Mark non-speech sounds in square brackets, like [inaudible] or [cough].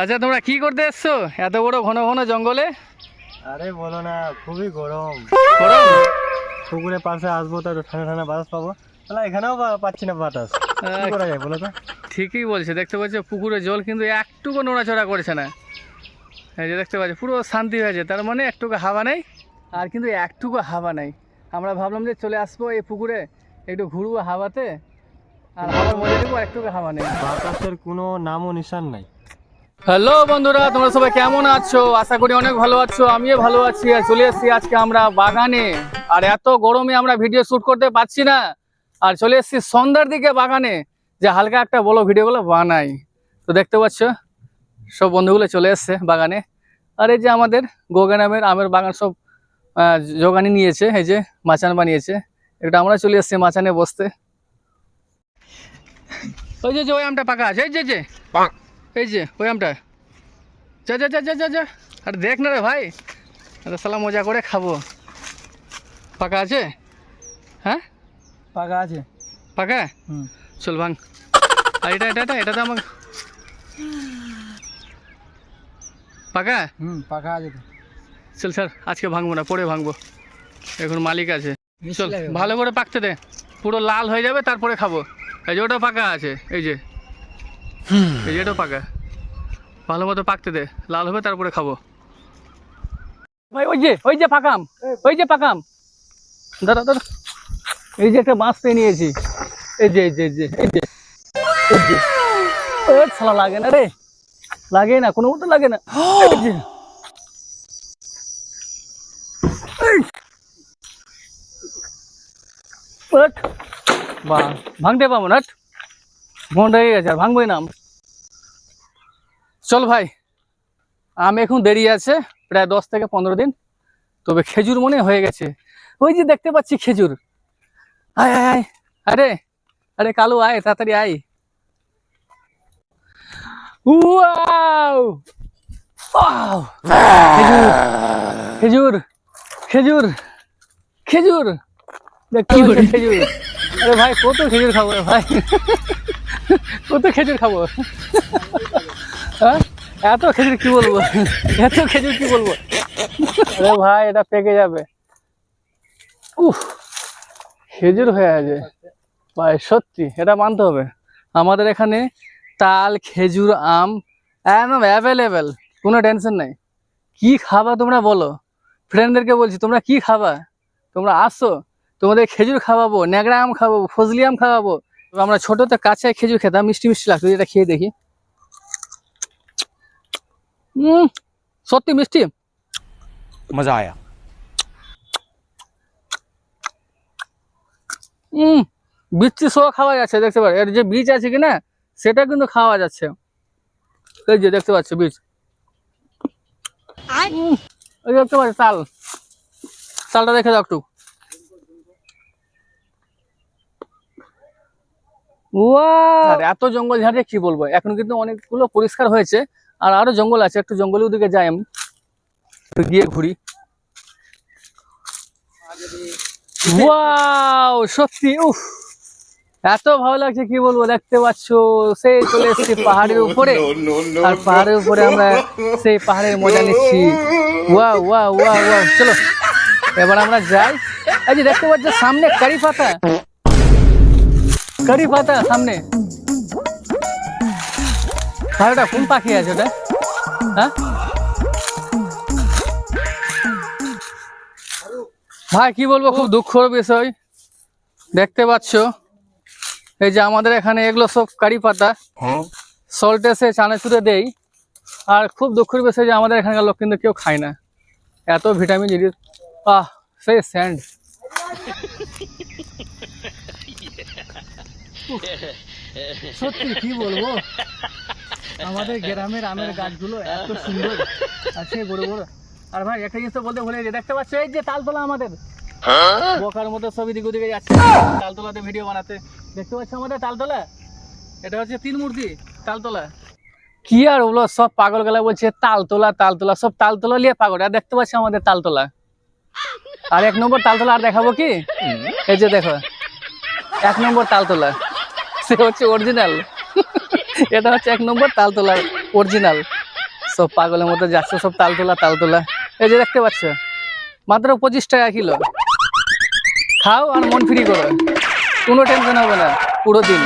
আচ্ছা তোমরা কি করতে এসছো? এত বড় ঘন ঘন জঙ্গলে? আরে বলো না খুবই গরম। গরম? পুকুরের পাশে আসব তো ঠান্ডা ঠান্ডা বাতাস পাবো। তাহলে এখানেও পাচ্ছি না বাতাস। কি করা যায় বলো তো? ঠিকই বলছে দেখতে পাচ্ছ পুকুরের জল কিন্তু একটুকু নড়াচড়া করছে না। এই যে দেখতে পাচ্ছ পুরো শান্তি হয়েছে তার মানে একটুকু হাওয়া নেই আর কিন্তু একটুকু হাওয়া নেই। আমরা ভাবলাম যে চলে আসব এই পুকুরে একটু ঘুরবো হাওয়াতে আর হাওয়ার মজা নেব একটুকু হাওয়া নেই। বাতাসের কোনো নামও নিশান নাই। হ্যালো বন্ধুরা, তোমরা সবাই কেমন আছো? আশা করি অনেক ভালো আছো, আমিও ভালো আছি আর চলে এসেছি আজকে আমরা বাগানে। আর এত গরমে আমরা ভিডিও শুট করতে পারছি না। আর চলে এসেছি সন্ধ্যার দিকে বাগানে, যে হালকা একটা বড় ভিডিওগুলো বানাই। তো দেখতে পাচ্ছ, সব বন্ধুগুলো চলে এসছে বাগানে। আর এই যে আমাদের গোগানামের আমের বাগান সব জোগানি নিয়েছে, এই যে মাচান বানিয়েছে। এটা আমরা চলে এসছি মাচানে বসতে। ওই যে ওই আমটা পাকা আছে, এই যে যে। এই যে ওই আমটা যা যা যা যা যা যা। আরে দেখ না রে ভাই আরে সালা মজা করে খাব। পাকা আছে? হ্যাঁ? পাকা আছে। পাকা? হুম। চল ভাঙ। আর এটা এটা এটা এটা তো আমার পাকা? হুম পাকা আছে চল স্যার আজকে ভাঙবো না পরে ভাঙবো। এখন মালিক আছে। চল ভালো করে পাকতে দে। পুরো লাল হয়ে যাবে তারপরে খাব। এই যে ওটা পাকা আছে। এই যে। এই এটাও পাকা। ভালো মতো পাকতে দে, লাল হবে, তারপরে খাব। ভাই, ওই যে ওই যে পাকাম, ওই যে পাকাম। দাদা দাদা এই যে একটা মাছ পেয়ে নিয়েছি। এই যে এই যে এই যে এই যে, এই শালা, লাগে না রে। লাগে না, কোনো মতো লাগে না। ভাঙতে পাবো না মন রেগে গেছে, আর ভাঙবোই না। চল ভাই আম এখন দেরি আছে প্রায় দশ থেকে পনেরো দিন তবে খেজুর মনে হয়ে গেছে। ওই যে দেখতে পাচ্ছি খেজুর। আয় আয় আয়। আরে আরে কালু আয় তাড়াতাড়ি আয়। খেজুর খেজুর খেজুর দেখতে খেজুর। আরে ভাই কত খেজুর খাব ভাই? কত খেজুর খাব? হ্যাঁ? এত খেজুর কি বলব? এত খেজুর কি বলব? আরে ভাই, এটা পেকে যাবে। উফ, খেজুর হয়ে আছে। ভাই, সত্যি, এটা মানতে হবে। আমাদের এখানে তাল, খেজুর, আম একদম অ্যাভেলেবেল কোনো টেনশন নাই। কি খাবা তোমরা বলো? ফ্রেন্ডদেরকে বলছি, তোমরা কি খাবা? তোমরা আসো, তোমাদের খেজুর খাওয়াবো ন্যাংরা আম খাওয়াবো, ফজলি আম খাওয়াবো। আমরা ছোটতে কাঁচায় খেজুর খেতাম, মিষ্টি মিষ্টি লাগতো এটা খেয়ে দেখি। সত্যি মিষ্টি। মজা আয়া। উম বিচ্ছি সহ খাওয়া যাচ্ছে দেখতে পাচ্ছ। এর যে বীজ আছে কিনা সেটা কিন্তু খাওয়া যাচ্ছে। এই যে দেখতে পাচ্ছ বীজ। দেখতে পাচ্ছ চাল। চালটা দেখে দাও একটু। এত জঙ্গল ঝাড়ে কি বলব? এখন কিন্তু অনেকগুলো পরিষ্কার হয়েছে। আর আরও জঙ্গল আছে একটু জঙ্গলের দিকে যাই আমি। একটু গিয়ে ঘুরি। সত্যি উফ। এত ভালো লাগছে কি বলব দেখতে পাচ্ছ সেই চলে এসেছি পাহাড়ের উপরে। আর পাহাড়ের উপরে আমরা সেই পাহাড়ের মজা নিচ্ছি। ওয়া ওয়া ওয়া ওয়া চলো। এবার আমরা যাই। এই যে দেখতে পাচ্ছ সামনে কারি পাতা। কারি পাতা সামনে। আর ওটা কোন পাখি আছে ওটা? হ্যাঁ? ভাই কি বলব খুব দুঃখর বিষয়। দেখতে পাচ্ছ? এই যে আমাদের এখানে এগুলো সব কারি পাতা। সল্ট এসে চানে চুড়ে দেই। আর খুব দুঃখের বিষয় যে আমাদের এখানকার লোক কিন্তু কেউ খায় না। এত ভিটামিন জিনিস আহ সেই স্যান্ড। [laughs] সত্যি কি বলব? আমাদের গ্রামের আমের গাছগুলো এত সুন্দর। আছে বড় বড়। আর ভাই একটা জিনিস তো বলতে ভুলে গেছি। দেখতে পাচ্ছ? এই যে তালতলা আমাদের। বোকার মতো সব এদিক ওদিকে যাচ্ছে। তালতলাতে ভিডিও বানাতে। দেখতে পাচ্ছ আমাদের তালতলা? এটা হচ্ছে তিন মূর্তি তালতলা। কি আর ওগুলো সব পাগল গেলা বলছে তালতলা তালতলা সব তালতলা নিয়ে পাগল। আর দেখতে পাচ্ছি আমাদের তালতলা? আর এক নম্বর তালতলা আর দেখাবো কি? এই যে দেখো এক নম্বর তালতলা। সে হচ্ছে অরিজিনাল এটা হচ্ছে এক নম্বর তাল তালতলার অরিজিনাল সব পাগলের মধ্যে যাচ্ছে সব তাল তোলা তাল তোলা এই যে দেখতে পাচ্ছ, মাত্র পঁচিশ টাকা কিলো। খাও আর মন ফ্রি করো। কোনো টেনশন হবে না, পুরো দিন।